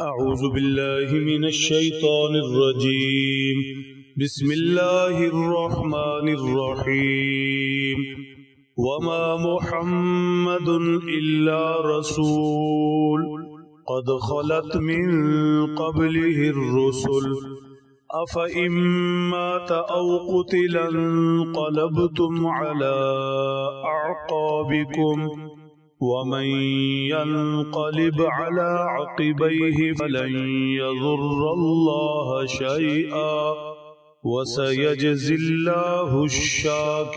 أعوذ بالله من الشيطان الرجيم. بسم الله الرحمن الرحيم. وما محمد إلا رسول. قد خلت من قبله الرسل. أفإن مات أو قتلا انقلبتم على أعقابكم. ومن ينقلب على عقبيه فلن يضر الله شيئا وسيجزي الله الشاكرين.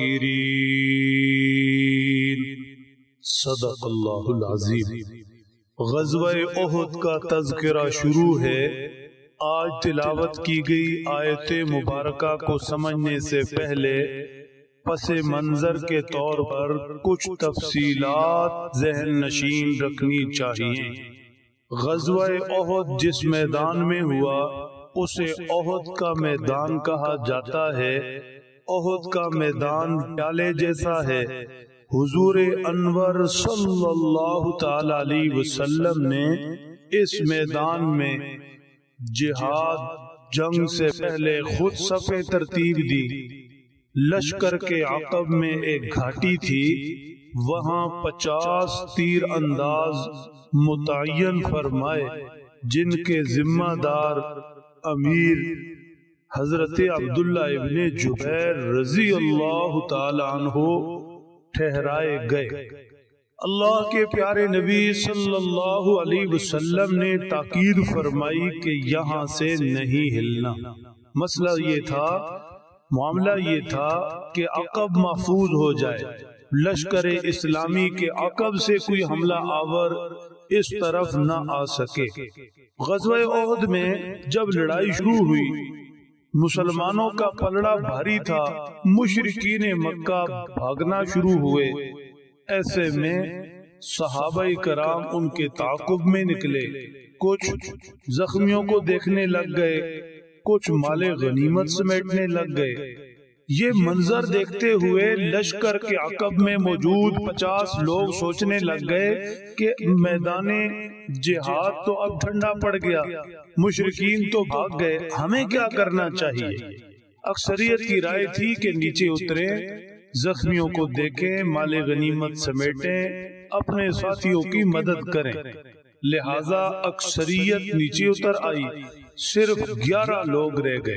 صدق اللہ العظیم. غزوہ احد کا تذکرہ شروع ہے۔ آج تلاوت کی گئی آیت مبارکہ کو سمجھنے سے پہلے پس منظر کے طور پر کچھ تفصیلات ذہن نشین رکھنی چاہیے۔ غزوہ عہد جس میدان میں ہوا، اسے عہد کا میدان کہا جاتا ہے۔ عہد کا میدان ڈالے جیسا ہے۔ حضور انور صلی اللہ تعالی علیہ وسلم نے اس میدان میں جہاد جنگ سے پہلے خود صفے ترتیب دی۔ لشکر کے عقب میں ایک گھاٹی تھی، وہاں پچاس تیر انداز متعین فرمائے، جن کے ذمہ دار امیر حضرت عبداللہ ابن جبیر رضی اللہ تعالی عنہ ٹھہرائے گئے۔ اللہ کے پیارے نبی صلی اللہ علیہ وسلم نے تاکید فرمائی کہ یہاں سے نہیں ہلنا۔ مسئلہ یہ تھا معاملہ یہ تھا کہ عقب محفوظ ہو جائے۔ لشکر اسلامی کے عقب سے کوئی حملہ آور اس طرف نہ آ سکے۔ غزوہ عہد میں جب لڑائی شروع ہوئی مسلمانوں کا پلڑا بھاری تھا۔ مشرقین مکہ بھاگنا شروع ہوئے۔ ایسے میں صحابہ کرام ان کے تعاقب میں نکلے۔ کچھ زخمیوں کو دیکھنے لگ گئے۔ کچھ مال غنیمت سمیٹنے لگ گئے۔ یہ منظر دیکھتے ہوئے لشکر کے عقب میں موجود پچاس لوگ سوچنے لگ گئے کہ میدان جہاد تو اب ٹھنڈا پڑ گیا مشرقین تو بھاگ گئے۔ ہمیں کیا کرنا چاہیے؟ اکثریت کی رائے تھی کہ نیچے اترے زخمیوں کو دیکھیں مال غنیمت سمیٹیں اپنے ساتھیوں کی مدد کریں۔ لہذا اکثریت نیچے اتر آئی۔ صرف گیارہ لوگ رہ گئے۔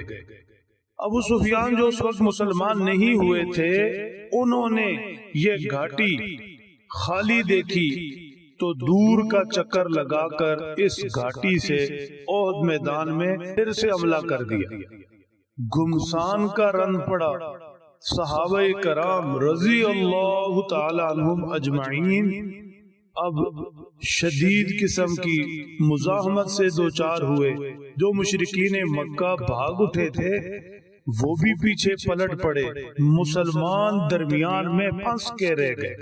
ابو سفیان جو اس وقت مسلمان نہیں ہوئے تھے انہوں نے یہ گھاٹی خالی دیکھی تو دور کا چکر لگا کر اس گھاٹی سے عہد میدان میں پھر سے حملہ کر دیا۔ گمسان کا رن پڑا۔ صحابہ کرام رضی اللہ تعالی عنہم اجمعین۔ اب شدید قسم کی مزاحمت سے دو چار ہوئے جو مشرقین مکہ بھاگ اٹھے تھے وہ بھی پیچھے پلٹ پڑے مسلمان درمیان میں پھنس کے رہ گئے۔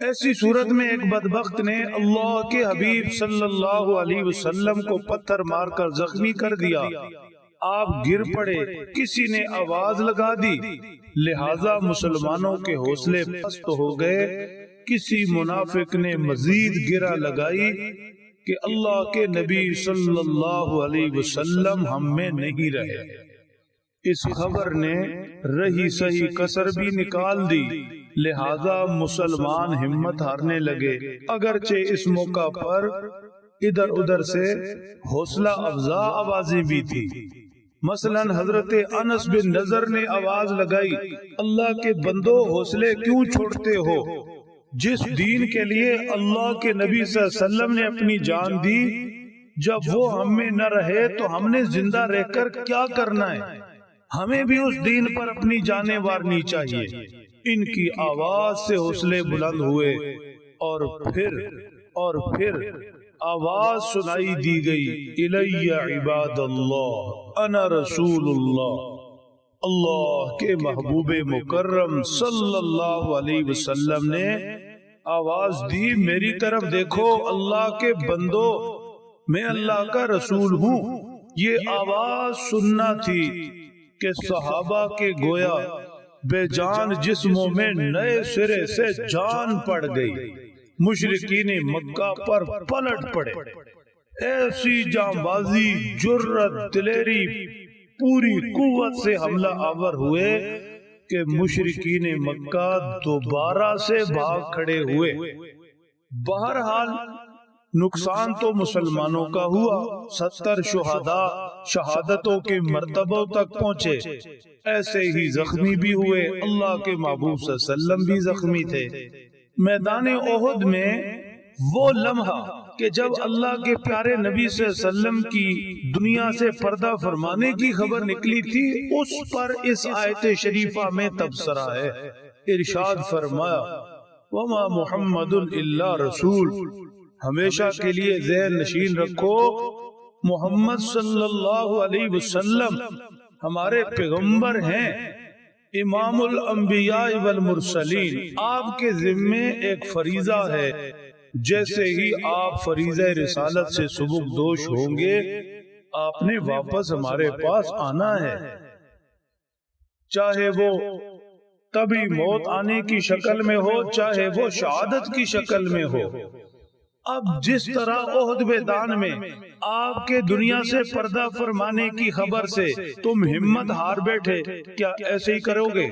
ایسی صورت میں ایک بدبخت نے اللہ کے حبیب صلی اللہ علیہ وسلم کو پتھر مار کر زخمی کر دیا۔ آپ گر پڑے کسی نے آواز لگا دی۔ لہذا مسلمانوں کے حوصلے پست ہو گئے۔ کسی منافق نے مزید گرا لگائی کہ اللہ کے نبی صلی اللہ علیہ وسلم ہم میں نہیں رہے۔ اس خبر نے رہی صحیح کسر بھی نکال دی، لہذا مسلمان ہمت ہارنے لگے۔ اگرچہ اس موقع پر ادھر ادھر سے حوصلہ افزا آوازیں بھی تھی مثلا حضرت انس بن نظر نے آواز لگائی، اللہ کے بندو حوصلے کیوں چھوڑتے ہو؟ جس دین کے لیے اللہ کے نبی صلی اللہ علیہ وسلم نے اپنی جان دی، جب وہ ہم میں نہ رہے تو ہم نے زندہ رہ کر کیا کرنا ہے؟ ہمیں بھی اس دین پر اپنی جانیں وارنی چاہیے۔ ان کی آواز سے حوصلے بلند ہوئے اور پھر اور پھر آواز سنائی دی گئی، الیہ عباد اللہ، انا رسول اللہ اللہ کے محبوب مکرم صلی اللہ علیہ وسلم نے آواز دی میری طرف دیکھو اللہ کے بندو میں اللہ کا رسول ہوں۔ یہ آواز سننا تھی کہ صحابہ کے گویا بے جان جسموں میں نئے سرے سے جان پڑ گئی۔ مشرقین مکہ پر پلٹ پڑے۔ ایسی جانبازی جرت دلیری پوری قوت سے حملہ آور ہوئے کہ مشرقین مکہ دوبارہ سے بھاگ کھڑے ہوئے۔ بہرحال نقصان تو مسلمانوں کا ہوا۔ ستر شہداء شہادتوں کے مرتبوں تک پہنچے۔ ایسے ہی زخمی بھی ہوئے۔ اللہ کے محبوب صلی اللہ علیہ وسلم بھی زخمی تھے۔ میدان احد میں وہ لمحہ کہ جب اللہ کے پیارے نبی صلی اللہ علیہ وسلم کی دنیا سے پردہ فرمانے کی خبر نکلی تھی، اس پر اس آیت شریفہ میں تبصرہ ہے۔ ارشاد فرمایا، وما محمد اللہ رسول۔ ہمیشہ کے لیے ذہن نشین رکھو، محمد صلی اللہ علیہ وسلم ہمارے پیغمبر ہیں۔ امام الانبیاء والمرسلین، آپ کے ذمے ایک فریضہ ہے۔ جیسے ہی آپ فریضہ رسالت سے سبک دوش ہوں گے، آپ نے واپس ہمارے پاس آنا ہے۔ چاہے وہ تبھی موت آنے کی شکل میں ہو، چاہے وہ شہادت کی شکل میں ہو۔ اب جس طرح عہد میدان میں آپ کے دنیا سے پردہ فرمانے کی خبر سے تم ہمت ہار بیٹھے، کیا ایسے ہی کرو گے؟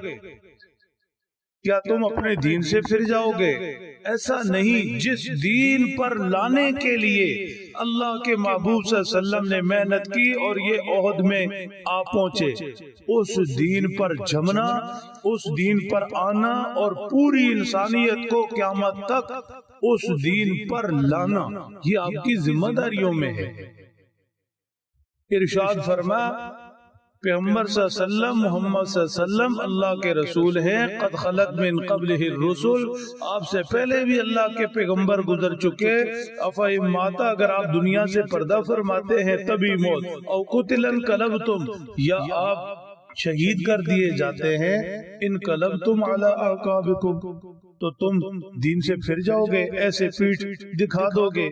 کیا تم اپنے دین سے پھر جاؤ گے ایسا نہیں، جس دین پر لانے کے لیے اللہ کے محبوب صلی اللہ علیہ وسلم نے محنت کی اور یہ عہد میں آ پہنچے۔ اس دین پر جمنا، اس دین پر آنا اور پوری انسانیت کو قیامت تک اس دین پر لانا، یہ آپ کی ذمہ داریوں میں ہے۔ ارشاد فرما پیغمبر صلی اللہ علیہ وسلم، محمد صلی اللہ علیہ وسلم، اللہ کے رسول ہیں، قد خلق من قبل الرسول آپ سے پہلے بھی اللہ کے پیغمبر گزر چکے۔ افہم ماتا، اگر آپ دنیا سے پردہ فرماتے ہیں، تبھی موت۔ او قتلن قلبتم یا آپ شہید کر دیے جاتے ہیں۔ ان قلبتم علی اعقابکم تو تم دین سے پھر جاؤ گے ایسے پیٹ دکھا دو گے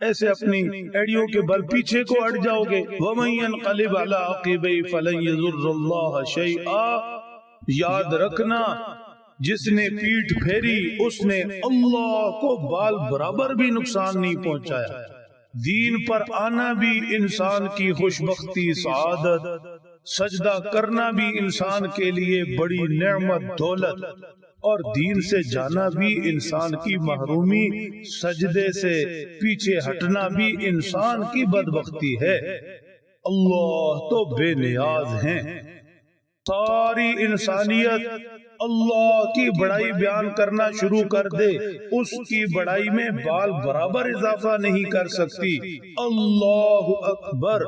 ایسے اپنی ایڈیوں کے بل پیچھے کو اڑ جاؤ گے وَمَن يَنْقَلِبْ عَلَىٰ عَقِبَيْ فَلَنْ يَذُرُّ اللَّهَ شَيْئًا۔ یاد رکھنا، جس نے پیٹ پھیری، اس نے اللہ کو بال برابر بھی نقصان نہیں پہنچایا۔ دین پر آنا بھی انسان کی خوشبختی، سعادت، سجدہ کرنا بھی انسان کے لیے بڑی نعمت، دولت۔ اور دین سے جانا بھی انسان کی محرومی سجدے سے پیچھے ہٹنا بھی انسان کی بدبختی ہے۔ اللہ تو بے نیاز ہیں۔ ساری انسانیت اللہ کی بڑائی بیان کرنا شروع کر دے۔ اس کی بڑائی میں بال برابر اضافہ نہیں کر سکتی۔ اللہ اکبر۔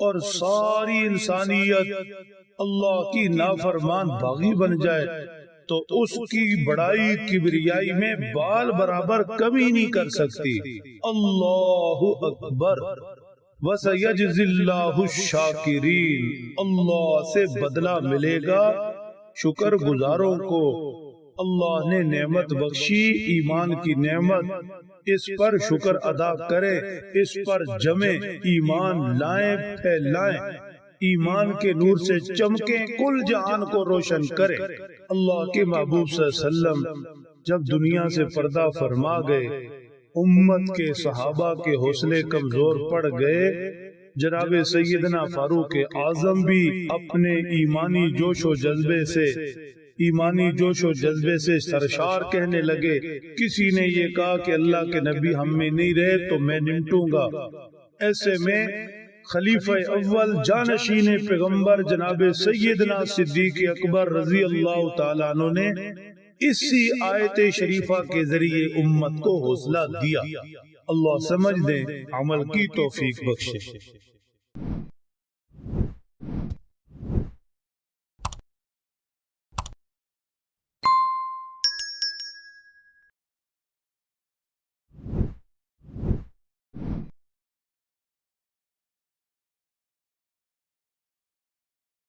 اور ساری انسانیت اللہ کی نافرمان باغی بن جائے۔ تو اس کی بڑائی کبریائی میں بال برابر کمی نہیں کر سکتی۔ اللہ اکبر۔ وَسَيَجْزِ اللَّهُ الشَّاكِرِينَ۔ اللہ سے بدلہ ملے گا۔ شکر گزاروں کو۔ اللہ نے نعمت بخشی، ایمان کی نعمت۔ اس پر شکر ادا کرے، اس پر جمے، ایمان لائیں، پھیلائیں۔ ایمان کے نور سے چمکیں کل جہان کو روشن کرے۔ اللہ کے محبوب صلی اللہ علیہ وسلم جب دنیا سے پردہ فرما گئے امت کے صحابہ کے حوصلے کمزور پڑ گئے۔ جناب سیدنا فاروق اعظم بھی اپنے ایمانی جوش و جذبے سے ایمانی جوش و جذبے سے سرشار کہنے لگے کسی نے یہ کہا کہ اللہ کے نبی ہم میں نہیں رہے تو میں نمٹوں گا۔ ایسے میں خلیفہ اول جانشین پیغمبر جناب سیدنا صدیق اکبر رضی اللہ تعالیٰ عنہ نے اسی آیت شریفہ کے ذریعے امت کو حوصلہ دیا۔ اللہ سمجھ دیں، عمل کی توفیق بخشے۔